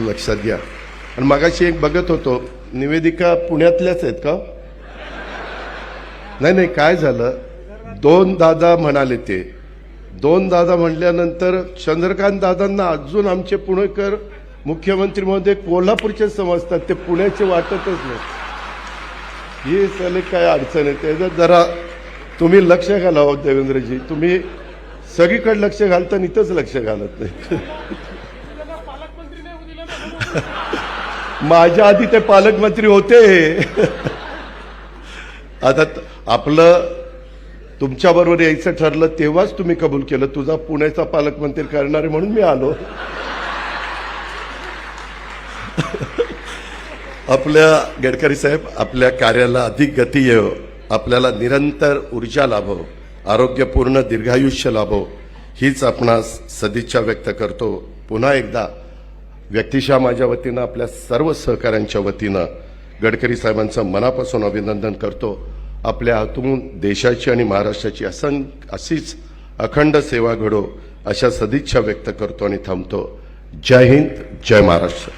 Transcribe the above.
म्हणून लक्षात घ्या. आणि मगाशी एक बघत होतो निवेदिका पुण्यातल्याच आहेत का? नाही नाही काय झालं? दोन दादा म्हणाले ते. दोन दादा म्हणल्यानंतर चंद्रकांत दादांना अजून आमचे पुणेकर मुख्यमंत्री महोदय कोल्हापूरचे समजतात ते पुण्याचे वाटतच नाही. ही सले काय अडचण आहे? त्याचं जरा तुम्ही लक्ष घाला देवेंद्रजी. तुम्ही सगळीकडे लक्ष घालता इथंच लक्ष घालत नाही माझ्या आधी ते पालकमंत्री होते. आता आपलं तुमच्याबरोबर यायचं ठरलं तेव्हाच तुम्ही कबूल केलं. तुझा पुण्याचा पालकमंत्री करणारे म्हणून मी आलो. आपल्या गडकरी साहेब आपल्या कार्याला अधिक गती येव. आपल्याला निरंतर ऊर्जा लाभो. आरोग्यपूर्ण दीर्घायुष्य लाभो. हीच आपणास सदिच्छा व्यक्त करतो. पुन्हा एकदा व्यक्तिशः माझ्या वतीनं आपल्या सर्व सहकाऱ्यांच्या वतीनं गडकरी साहेबांचं मनापासून अभिनंदन करतो. आपल्या हातून देशाची आणि महाराष्ट्राची असं अशीच अखंड सेवा घडो अशा सदिच्छा व्यक्त करतो आणि थांबतो. जय हिंद जय महाराष्ट्र.